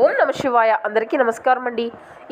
ఓం నమ శివాయ. అందరికీ నమస్కారం అండి.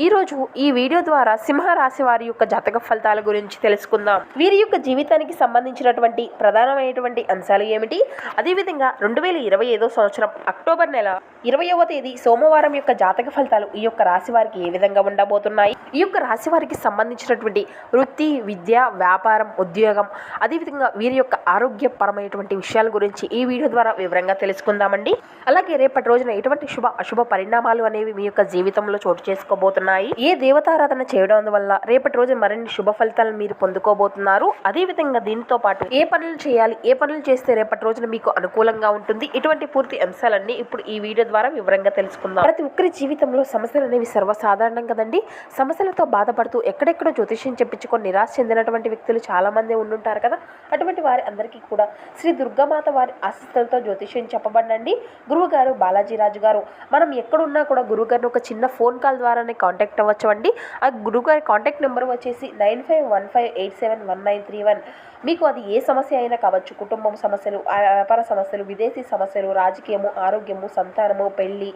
ఈరోజు ఈ వీడియో ద్వారా సింహరాశి వారి యొక్క జాతక ఫలితాల గురించి తెలుసుకుందాం. వీరి యొక్క జీవితానికి సంబంధించినటువంటి ప్రధానమైనటువంటి అంశాలు ఏమిటి? అదేవిధంగా రెండు వేల ఇరవై ఐదో సంవత్సరం అక్టోబర్ నెల ఇరవయవ తేదీ సోమవారం యొక్క జాతక ఫలితాలు ఈ యొక్క రాశి వారికి ఏ విధంగా ఉండబోతున్నాయి? ఈ యొక్క రాశి వారికి సంబంధించినటువంటి వృత్తి విద్య వ్యాపారం ఉద్యోగం అదేవిధంగా వీరి యొక్క ఆరోగ్యపరమైనటువంటి విషయాల గురించి ఈ వీడియో ద్వారా వివరంగా తెలుసుకుందామండి. అలాగే రేపటి రోజున ఎటువంటి శుభ అశుభ పరిణామాలు అనేవి మీ యొక్క జీవితంలో చోటు చేసుకోబోతున్నాయి? ఏ దేవతారాధన చేయడం వల్ల రేపటి రోజు మరిన్ని శుభ ఫలితాలను మీరు పొందుకోబోతున్నారు? అదే విధంగా దీనితో పాటు ఏ పనులు చేయాలి? ఏ పనులు చేస్తే రేపటి రోజున మీకు అనుకూలంగా ఉంటుంది? ఇటువంటి పూర్తి అంశాలన్నీ ఇప్పుడు ఈ వీడియో ద్వారా వివరంగా తెలుసుకుందాం. ప్రతి ఒక్కరి జీవితంలో సమస్యలు అనేవి సర్వసాధారణం కదండి. సమస్యలతో బాధపడుతూ ఎక్కడెక్కడో జ్యోతిష్యం చెప్పించుకొని నిరాశ చెందినటువంటి వ్యక్తులు చాలా మంది ఉండుంటారు కదా. అటువంటి వారి అందరికీ కూడా శ్రీ దుర్గామాత వారి ఆశిస్తులతో జ్యోతిష్యం చెప్పబడండి. గురువు గారు బాలాజీ రాజు గారు మనం ఎక్కడున్నా కూడా గురువు గారిని ఒక చిన్న ఫోన్ కాల్ ద్వారానే కాంటాక్ట్ అవ్వచ్చు అండి ఆ గురువుగారి కాంటాక్ట్ నెంబర్ వచ్చేసి nine five one five eight seven one nine three one. మీకు అది ఏ సమస్య అయినా కావచ్చు కుటుంబం సమస్యలు ఆ వ్యాపార సమస్యలు విదేశీ సమస్యలు రాజకీయము ఆరోగ్యము సంతానము పెళ్ళి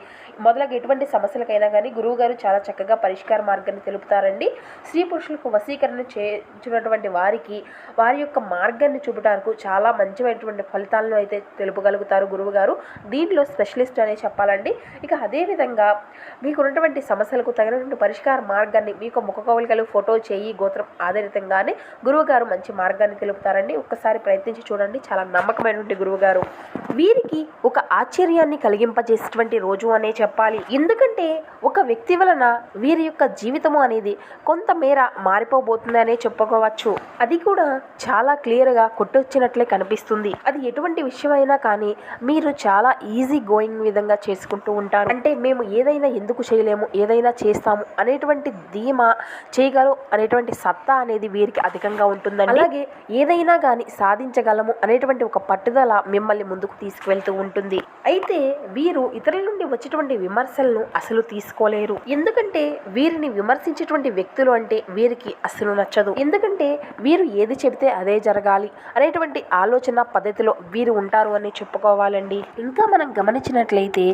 మొదలగు ఎటువంటి సమస్యలకైనా కానీ గురువు గారు చాలా చక్కగా పరిష్కార మార్గాన్ని తెలుపుతారండి. స్త్రీ పురుషులకు వశీకరణ చేసినటువంటి వారికి వారి యొక్క మార్గాన్ని మనకు చాలా మంచిమైనటువంటి ఫలితాలను అయితే తెలుపగలుగుతారు గురువు గారు దీంట్లో స్పెషలిస్ట్ అనే చెప్పాలండి. ఇక అదేవిధంగా మీకు ఉన్నటువంటి సమస్యలకు తగినటువంటి పరిష్కార మార్గాన్ని మీకు ముఖ కవలికలు ఫోటో చేయి గోత్రం ఆధారితంగానే గురువు గారు మంచి మార్గాన్ని తెలుపుతారండి. ఒక్కసారి ప్రయత్నించి చూడండి. చాలా నమ్మకమైనటువంటి గురువు గారు వీరికి ఒక ఆశ్చర్యాన్ని కలిగింపజేసేటువంటి రోజు అనే చెప్పాలి. ఎందుకంటే ఒక వ్యక్తి వలన వీరి యొక్క జీవితము అనేది కొంతమేర మారిపోబోతుందనే చెప్పుకోవచ్చు. అది కూడా చాలా క్లియర్గా వచ్చినట్లే కనిపిస్తుంది. అది ఎటువంటి విషయమైనా కానీ మీరు చాలా ఈజీ గోయింగ్ విధంగా చేసుకుంటూ ఉంటారు. అంటే మేము ఏదైనా ఎందుకు చేయలేము ఏదైనా చేస్తాము అనేటువంటి ధీమా చేయగలం అనేటువంటి సత్తా అనేది వీరికి అధికంగా ఉంటుందండి. అలాగే ఏదైనా కానీ సాధించగలము అనేటువంటి ఒక పట్టుదల మిమ్మల్ని ముందుకు తీసుకువెళ్తూ ఉంటుంది. అయితే వీరు ఇతరుల నుండి వచ్చేటువంటి విమర్శలను అసలు తీసుకోలేరు. ఎందుకంటే వీరిని విమర్శించేటువంటి వ్యక్తులు అంటే వీరికి అసలు నచ్చదు. ఎందుకంటే వీరు ఏది చెబితే అదే జరగాలి అనేటువంటి ఆలోచన పద్ధతిలో వీరు ఉంటారు అని చెప్పుకోవాలండి. ఇంకా మనం గమనించినట్లయితే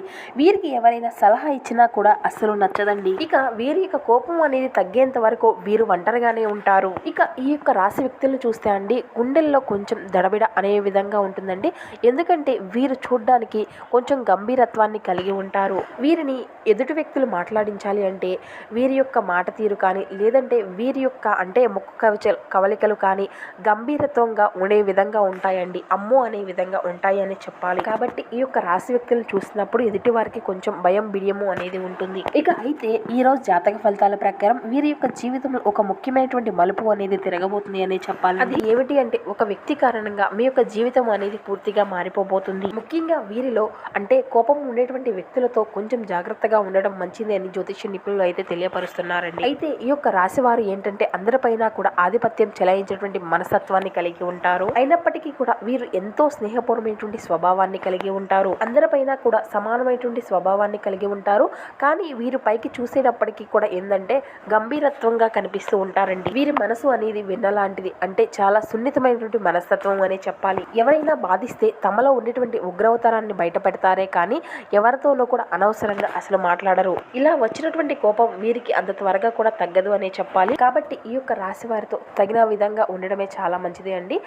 వీరికి ఎవరైనా సలహా ఇచ్చినా కూడా అస్సలు నచ్చదండి. ఇక వీరి యొక్క కోపం అనేది తగ్గేంత వరకు వీరు ఒంటరిగానే ఉంటారు. ఇక ఈ యొక్క రాశి వ్యక్తులను చూస్తే అండి గుండెల్లో కొంచెం దడబిడ అనే విధంగా ఉంటుందండి. ఎందుకంటే వీరు చూడడానికి కొంచెం గంభీరత్వాన్ని కలిగి ఉంటారు. వీరిని ఎదుటి వ్యక్తులు మాట్లాడించాలి అంటే వీరి యొక్క మాట తీరు కానీ లేదంటే వీరి యొక్క అంటే ముక్కు కవచ కవలికలు కానీ గంభీరత్వంగా ఉండే విధంగా విధంగా ఉంటాయండి. అమ్మో అనే విధంగా ఉంటాయి అని చెప్పాలి. కాబట్టి ఈ యొక్క రాశి వ్యక్తులను చూసినప్పుడు ఎదుటి వారికి కొంచెం భయం బిడియము అనేది ఉంటుంది. ఇక అయితే ఈ రోజు జాతక ఫలితాల ప్రకారం వీరి యొక్క జీవితంలో ఒక ముఖ్యమైనటువంటి మలుపు అనేది తిరగబోతుంది అని చెప్పాలి అది ఏమిటి అంటే ఒక వ్యక్తి కారణంగా మీ యొక్క జీవితం అనేది పూర్తిగా మారిపోబోతుంది. ముఖ్యంగా వీరిలో అంటే కోపం ఉండేటువంటి వ్యక్తులతో కొంచెం జాగ్రత్తగా ఉండడం మంచిది అని జ్యోతిష నిపుణులు అయితే తెలియపరుస్తున్నారండి. అయితే ఈ యొక్క రాశి వారు ఏంటంటే అందరిపైన కూడా ఆధిపత్యం చెలాయించేటువంటి మనస్తత్వాన్ని కలిగి ఉంటారు. అయినప్పటికీ కూడా వీరు ఎంతో స్నేహపూర్వమైనటువంటి స్వభావాన్ని కలిగి ఉంటారు. అందరిపైన కూడా సమానమైనటువంటి స్వభావాన్ని కలిగి ఉంటారు. కానీ వీరు పైకి చూసేటప్పటికీ కూడా ఏంటంటే గంభీరత్వంగా కనిపిస్తూ ఉంటారండి. వీరి మనసు అనేది వెన్నలాంటిది. అంటే చాలా సున్నితమైనటువంటి మనస్తత్వం అనే చెప్పాలి. ఎవరైనా బాధిస్తే తమలో ఉండేటువంటి ఉగ్రవతరాన్ని బయటపెడతారే కానీ ఎవరితోనూ కూడా అనవసరంగా అసలు మాట్లాడరు. ఇలా వచ్చినటువంటి కోపం వీరికి అంత త్వరగా కూడా తగ్గదు అనే చెప్పాలి. కాబట్టి ఈ యొక్క రాశి వారితో తగిన విధంగా ఉండడమే చాలా మంచిది అండి.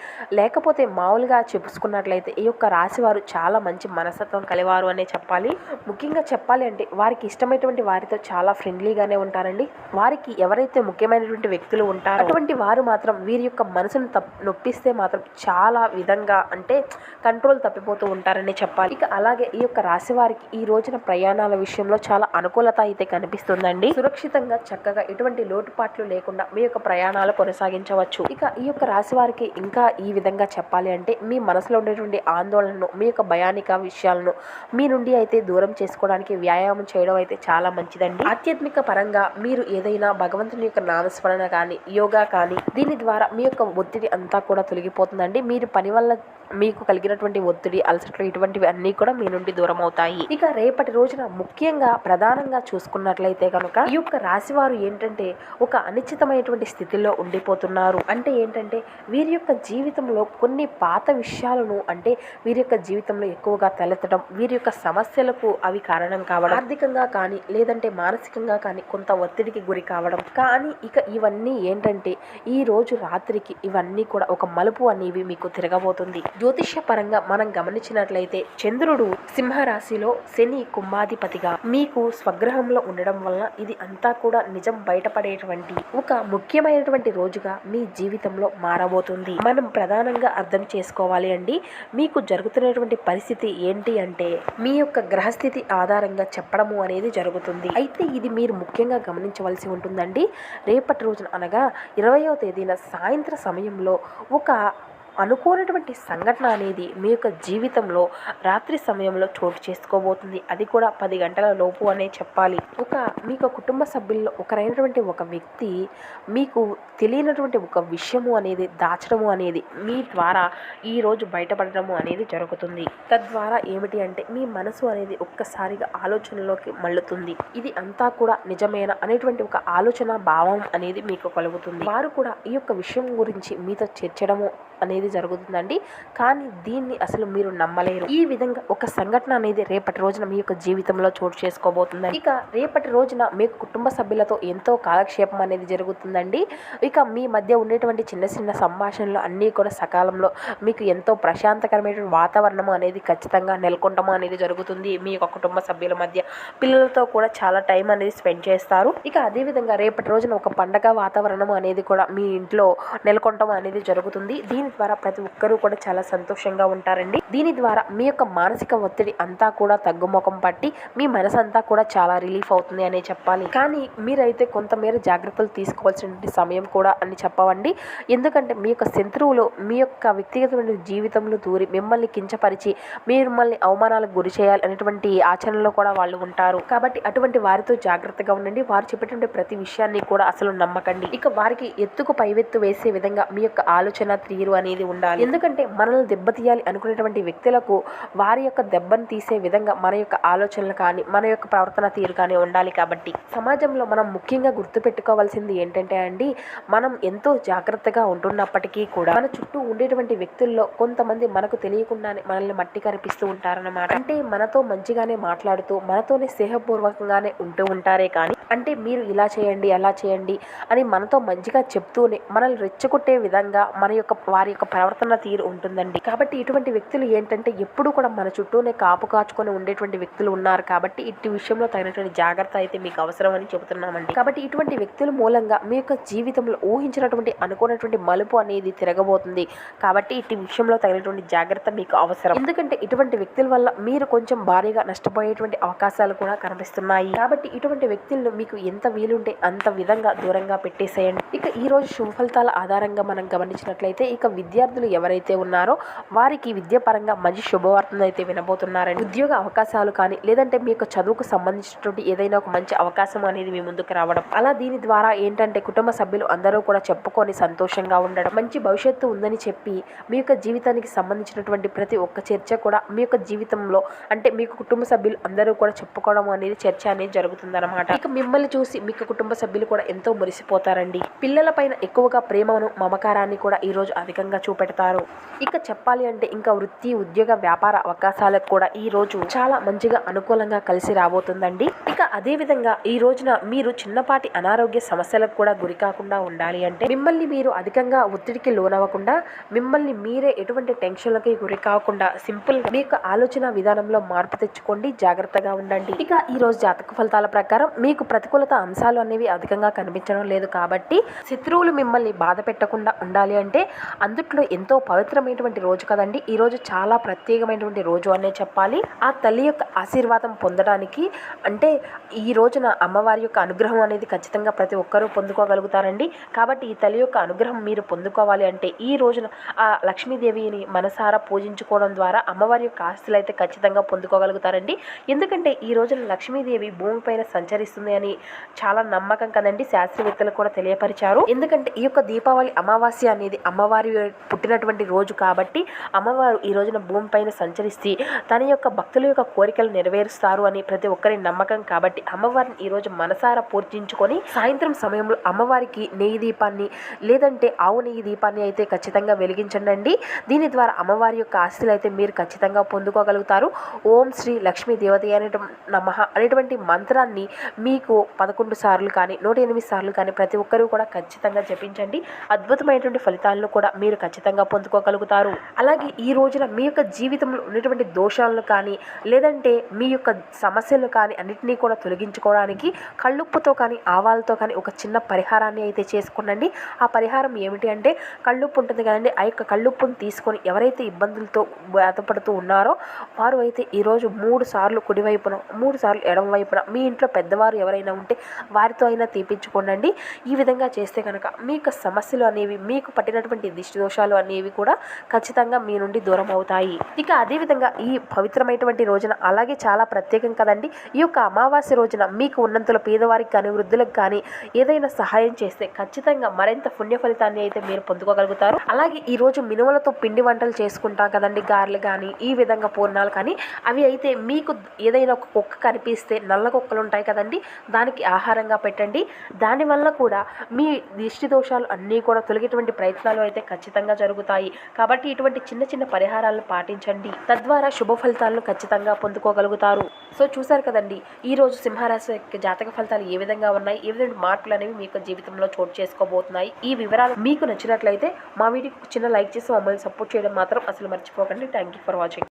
లేకపోతే మామూలుగా చెప్పుకున్నట్లయితే ఈ యొక్క రాశివారు చాలా మంచి మనస్తత్వం కలివారు అనే చెప్పాలి. ముఖ్యంగా చెప్పాలి అంటే వారికి ఇష్టమైనటువంటి వారితో చాలా ఫ్రెండ్లీగానే ఉంటారండి. వారికి ఎవరైతే ముఖ్యమైనటువంటి వ్యక్తులు ఉంటారో అటువంటి వారు మాత్రం వీరి యొక్క మనసును తప్ నొప్పిస్తే మాత్రం చాలా విధంగా అంటే కంట్రోల్ తప్పిపోతూ ఉంటారని చెప్పాలి. ఇక అలాగే ఈ యొక్క రాశి వారికి ఈ రోజున ప్రయాణాల విషయంలో చాలా అనుకూలత అయితే కనిపిస్తుందండి. సురక్షితంగా చక్కగా ఎటువంటి లోటుపాట్లు లేకుండా మీ యొక్క ప్రయాణాలు కొనసాగించవచ్చు. ఇక ఈ యొక్క రాశి వారికి ఇంకా ఈ విధంగా చెప్పాలి అంటే మీ మనసులో ఉండేటువంటి ఆందోళనను మీ యొక్క భయానిక విషయాలను మీ నుండి అయితే దూరం చేసుకోవడానికి వ్యాయామం చేయడం అయితే చాలా మంచిదండి. ఆధ్యాత్మిక పరంగా మీరు ఏదైనా భగవంతుని యొక్క నామస్మరణ కానీ యోగా కానీ దీని ద్వారా మీ యొక్క ఒత్తిడి అంతా కూడా తొలగిపోతుందండి. మీరు పని వల్ల మీకు కలిగినటువంటి ఒత్తిడి అలసట్లు ఇటువంటివి అన్నీ కూడా మీ నుండి దూరం అవుతాయి. ఇక రేపటి రోజున ముఖ్యంగా ప్రధానంగా చూసుకున్నట్లయితే కనుక ఈ యొక్క రాశి వారు ఏంటంటే ఒక అనిశ్చితమైనటువంటి స్థితిలో ఉండిపోతున్నారు. అంటే ఏంటంటే వీరి యొక్క జీవితంలో కొన్ని పాత విషయాలను అంటే వీరి యొక్క జీవితంలో ఎక్కువగా తలెత్తడం వీరి యొక్క సమస్యలకు అవి కారణం కావడం ఆర్థికంగా కానీ లేదంటే మానసికంగా కానీ కొంత ఒత్తిడికి గురి కావడం. కానీ ఇక ఇవన్నీ ఏంటంటే ఈ రోజు రాత్రికి ఇవన్నీ కూడా ఒక మలుపు అనేవి మీకు తిరగబోతుంది. జ్యోతిష్య పరంగా మనం గమనించినట్లయితే చంద్రుడు సింహరాశిలో శని కుంభాధిపతిగా మీకు స్వగ్రహంలో ఉండడం వలన ఇది అంతా కూడా నిజం బయటపడేటువంటి ఒక ముఖ్యమైనటువంటి రోజుగా మీ జీవితంలో మారబోతుంది. మనం ప్రధానంగా అర్థం చేసుకోవాలి అండి. మీకు జరుగుతున్నటువంటి పరిస్థితి ఏంటి అంటే మీ యొక్క గ్రహస్థితి ఆధారంగా చెప్పడము అనేది జరుగుతుంది. అయితే ఇది మీరు ముఖ్యంగా గమనించవలసి ఉంటుందండి. రేపటి రోజున అనగా ఇరవయో తేదీన సాయంత్ర సమయంలో ఒక అనుకోనటువంటి సంఘటన అనేది మీ యొక్క జీవితంలో రాత్రి సమయంలో చోటు చేసుకోబోతుంది. అది కూడా పది గంటల లోపు అనే చెప్పాలి. ఒక మీకు కుటుంబ సభ్యుల్లో ఒకరైనటువంటి ఒక వ్యక్తి మీకు తెలియనటువంటి ఒక విషయము అనేది దాచడము అనేది మీ ద్వారా ఈరోజు బయటపడడము అనేది జరుగుతుంది. తద్వారా ఏమిటి అంటే మీ మనసు అనేది ఒక్కసారిగా ఆలోచనలోకి మళ్ళుతుంది. ఇది అంతా కూడా నిజమేనా అనేటువంటి ఒక ఆలోచన భావం అనేది మీకు కలుగుతుంది. వారు కూడా ఈ యొక్క విషయం గురించి మీతో చర్చడము అనేది జరుగుతుందండి. కానీ దీన్ని అసలు మీరు నమ్మలేరు. ఈ విధంగా ఒక సంఘటన అనేది రేపటి రోజున మీ యొక్క జీవితంలో చోటు చేసుకోబోతుందండి. ఇక రేపటి రోజున మీ కుటుంబ సభ్యులతో ఎంతో కాలక్షేపం అనేది జరుగుతుందండి. ఇక మీ మధ్య ఉండేటువంటి చిన్న చిన్న సంభాషణలు అన్నీ కూడా సకాలంలో మీకు ఎంతో ప్రశాంతకరమైన వాతావరణం అనేది ఖచ్చితంగా నెలకొండము అనేది జరుగుతుంది. మీ యొక్క కుటుంబ సభ్యుల మధ్య పిల్లలతో కూడా చాలా టైం అనేది స్పెండ్ చేస్తారు. ఇక అదేవిధంగా రేపటి రోజున ఒక పండగ వాతావరణం అనేది కూడా మీ ఇంట్లో నెలకొంటం అనేది జరుగుతుంది. దీని ద్వారా ప్రతి ఒక్కరూ కూడా చాలా సంతోషంగా ఉంటారండి. దీని ద్వారా మీ యొక్క మానసిక ఒత్తిడి అంతా కూడా తగ్గుముఖం పట్టి మీ మనసు అంతా కూడా చాలా రిలీఫ్ అవుతుంది అనే చెప్పాలి. కానీ మీరైతే కొంతమేర జాగ్రత్తలు తీసుకోవాల్సిన సమయం కూడా అని చెప్పవండి. ఎందుకంటే మీ యొక్క శత్రువులు మీ యొక్క వ్యక్తిగతమైన జీవితంలో దూరి మిమ్మల్ని కించపరిచి మిమ్మల్ని అవమానాలకు గురి చేయాలి అనేటువంటి ఆచరణలో కూడా వాళ్ళు ఉంటారు. కాబట్టి అటువంటి వారితో జాగ్రత్తగా ఉండండి. వారు చెప్పేటువంటి ప్రతి విషయాన్ని కూడా అసలు నమ్మకండి. ఇక వారికి ఎత్తుకు పైవెత్తు వేసే విధంగా మీ యొక్క ఆలోచన తీరు అనేది ఉండాలి. ఎందుకంటే మనల్ని దెబ్బతీయాలి అనుకునేటువంటి వ్యక్తులకు వారి యొక్క దెబ్బను తీసే విధంగా మన యొక్క ఆలోచనలు కానీ మన యొక్క ప్రవర్తన తీరు కానీ ఉండాలి కాబట్టి. సమాజంలో మనం ముఖ్యంగా గుర్తుపెట్టుకోవాల్సింది ఏంటంటే అండి మనం ఎంతో జాగ్రత్తగా ఉంటున్నప్పటికీ కూడా మన చుట్టూ ఉండేటువంటి వ్యక్తుల్లో కొంతమంది మనకు తెలియకుండానే మనల్ని మట్టి కనిపిస్తూ ఉంటారన్నమాట. అంటే మనతో మంచిగానే మాట్లాడుతూ మనతోనే స్నేహపూర్వకంగానే ఉంటూ ఉంటారే కానీ అంటే మీరు ఇలా చేయండి అలా చేయండి అని మనతో మంచిగా చెప్తూనే మనల్ని రెచ్చగొట్టే విధంగా మన యొక్క వారి యొక్క ప్రవర్తన తీరు ఉంటుందండి. కాబట్టి ఇటువంటి వ్యక్తులు ఏంటంటే ఎప్పుడు కూడా మన చుట్టూనే కాపు కాచుకొని ఉండేటువంటి వ్యక్తులు ఉన్నారు కాబట్టి ఇటు విషయంలో తగినటువంటి జాగ్రత్త అయితే మీకు అవసరం అని చెబుతున్నామండి. కాబట్టి ఇటువంటి వ్యక్తుల మూలంగా మీ యొక్క జీవితంలో ఊహించినటువంటి అనుకున్నటువంటి మలుపు అనేది తిరగబోతుంది. కాబట్టి ఇటు విషయంలో తగినటువంటి జాగ్రత్త మీకు అవసరం. ఎందుకంటే ఇటువంటి వ్యక్తుల వల్ల మీరు కొంచెం భారీగా నష్టపోయేటువంటి అవకాశాలు కూడా కనిపిస్తున్నాయి. కాబట్టి ఇటువంటి వ్యక్తులను మీకు ఎంత వీలుంటే అంత విధంగా దూరంగా పెట్టేసేయండి. ఇక ఈ రోజు శుభ ఫలితాల ఆధారంగా మనం గమనించినట్లయితే ఇక విద్య విద్యార్థులు ఎవరైతే ఉన్నారో వారికి విద్యాపరంగా మంచి శుభవార్తను అయితే వినబోతున్నారండి. ఉద్యోగ అవకాశాలు కానీ లేదంటే మీ యొక్క చదువుకు సంబంధించినటువంటి ఏదైనా ఒక మంచి అవకాశం అనేది మీ ముందుకు రావడం. అలా దీని ద్వారా ఏంటంటే కుటుంబ సభ్యులు అందరూ కూడా చెప్పుకొని సంతోషంగా ఉండడం. మంచి భవిష్యత్తు ఉందని చెప్పి మీ యొక్క జీవితానికి సంబంధించినటువంటి ప్రతి ఒక్క చర్చ కూడా మీ యొక్క జీవితంలో అంటే మీకు కుటుంబ సభ్యులు అందరూ కూడా చెప్పుకోవడం అనేది చర్చ అనేది జరుగుతుందన్నమాట. ఇక మిమ్మల్ని చూసి మీకు కుటుంబ సభ్యులు కూడా ఎంతో మురిసిపోతారండి. పిల్లల పైన ఎక్కువగా ప్రేమను మమకారాన్ని కూడా ఈ రోజు అధికంగా చూపెడతారు. ఇక చెప్పాలి అంటే ఇంకా వృత్తి ఉద్యోగ వ్యాపార అవకాశాలకు కూడా ఈ రోజు చాలా మంచిగా అనుకూలంగా కలిసి రాబోతుందండి. ఇక అదే విధంగా ఈ రోజున మీరు చిన్నపాటి అనారోగ్య సమస్యలకు కూడా గురి కాకుండా ఉండాలి అంటే మిమ్మల్ని మీరు అధికంగా ఒత్తిడికి లోనవ్వకుండా మిమ్మల్ని మీరే ఎటువంటి టెన్షన్లకి గురి కాకుండా సింపుల్ మీ యొక్క ఆలోచన విధానంలో మార్పు తెచ్చుకోండి. జాగ్రత్తగా ఉండండి. ఇక ఈ రోజు జాతక ఫలితాల ప్రకారం మీకు ప్రతికూలత అంశాలు అనేవి అధికంగా కనిపించడం లేదు కాబట్టి శత్రువులు మిమ్మల్ని బాధ పెట్టకుండా ఉండాలి అంటే అందుట్లో ఎంతో పవిత్రమైనటువంటి రోజు కదండి. ఈ రోజు చాలా ప్రత్యేకమైనటువంటి రోజు అనే చెప్పాలి. ఆ తల్లి యొక్క ఆశీర్వాదం పొందడానికి అంటే ఈ రోజున అమ్మవారి యొక్క అనుగ్రహం అనేది ఖచ్చితంగా ప్రతి ఒక్కరూ పొందుకోగలుగుతారండి. కాబట్టి ఈ తల్లి యొక్క అనుగ్రహం మీరు పొందుకోవాలి అంటే ఈ రోజున ఆ లక్ష్మీదేవిని మనసారా పూజించుకోవడం ద్వారా అమ్మవారి యొక్క ఆస్తులు అయితే ఖచ్చితంగా పొందుకోగలుగుతారండి. ఎందుకంటే ఈ రోజున లక్ష్మీదేవి భూమిపైన సంచరిస్తుంది అని చాలా నమ్మకం కదండి. శాస్త్రవేత్తలు కూడా తెలియపరిచారు. ఎందుకంటే ఈ యొక్క దీపావళి అమావాస్య అనేది అమ్మవారి పుట్టినటువంటి రోజు కాబట్టి అమ్మవారు ఈ రోజున భూమిపైన సంచరిస్తే తన యొక్క భక్తుల యొక్క కోరికలు నెరవేరుస్తారు అని ప్రతి ఒక్కరి నమ్మకం కాబట్టి అమ్మవారిని ఈరోజు మనసారా పూర్తించుకొని సాయంత్రం సమయంలో అమ్మవారికి నెయ్యి దీపాన్ని లేదంటే ఆవు నెయ్యి దీపాన్ని అయితే ఖచ్చితంగా వెలిగించండి దీని ద్వారా అమ్మవారి యొక్క ఆస్తులు అయితే మీరు ఖచ్చితంగా పొందుకోగలుగుతారు. ఓం శ్రీ లక్ష్మీ దేవత అనే నమః అనేటువంటి మంత్రాన్ని మీకు పదకొండు సార్లు కానీ నూట ఎనిమిది సార్లు కానీ ప్రతి ఒక్కరూ కూడా ఖచ్చితంగా జపించండి. అద్భుతమైనటువంటి ఫలితాలను కూడా మీరు ఖచ్చితంగా ఖచ్చితంగా పొందుకోగలుగుతారు. అలాగే ఈ రోజున మీ యొక్క జీవితంలో ఉన్నటువంటి దోషాలను కానీ లేదంటే మీ యొక్క సమస్యలు కానీ అన్నింటినీ కూడా తొలగించుకోవడానికి కళ్ళుప్పుతో కానీ ఆవాలతో కానీ ఒక చిన్న పరిహారాన్ని అయితే చేసుకోండి ఆ పరిహారం ఏమిటి అంటే కళ్ళుప్పు ఉంటుంది కదండి ఆ యొక్క కళ్ళుప్పును తీసుకొని ఎవరైతే ఇబ్బందులతో బాధపడుతూ ఉన్నారో వారు అయితే ఈరోజు మూడు సార్లు కుడివైపున మూడు సార్లు ఎడమ వైపున మీ ఇంట్లో పెద్దవారు ఎవరైనా ఉంటే వారితో అయినా తీపించుకోండి ఈ విధంగా చేస్తే కనుక మీ యొక్క సమస్యలు అనేవి మీకు పట్టినటువంటి దిష్టి దోషాలు అనేవి కూడా ఖచ్చితంగా మీ నుండి దూరం అవుతాయి. ఇక అదేవిధంగా ఈ పవిత్రమైనటువంటి రోజున అలాగే చాలా ప్రత్యేకం కదండి. ఈ యొక్క అమావాస్య రోజున మీకు ఉన్నంతలో పేదవారికి కానీ వృద్ధులకు కానీ ఏదైనా సహాయం చేస్తే ఖచ్చితంగా మరింత పుణ్య ఫలితాన్ని అయితే మీరు పొందుకోగలుగుతారు. అలాగే ఈ రోజు మినుములతో పిండి వంటలు చేసుకుంటాం కదండి గారెలు కానీ ఈ విధంగా పూర్ణాలు కానీ. అవి అయితే మీకు ఏదైనా ఒక కుక్క కనిపిస్తే నల్ల కుక్కలు ఉంటాయి కదండి దానికి ఆహారంగా పెట్టండి. దానివల్ల కూడా మీ దిష్టి దోషాలు అన్నీ కూడా తొలగేటువంటి ప్రయత్నాలు అయితే ఖచ్చితంగా జరుగుతాయి. కాబట్టి ఇటువంటి చిన్న చిన్న పరిహారాలను పాటించండి. తద్వారా శుభ ఫలితాలను ఖచ్చితంగా పొందుకోగలుగుతారు. సో చూసారు కదండి ఈ రోజు సింహరాశి యొక్క జాతక ఫలితాలు ఏ విధంగా ఉన్నాయి? ఏ విధంగా మార్పులు అనేవి మీ యొక్క జీవితంలో చోటు చేసుకోబోతున్నాయి? ఈ వివరాలు మీకు నచ్చినట్లయితే మా వీడియోకి చిన్న లైక్ చేసి మమ్మల్ని సపోర్ట్ చేయడం మాత్రం అసలు మర్చిపోకండి. Thank you for watching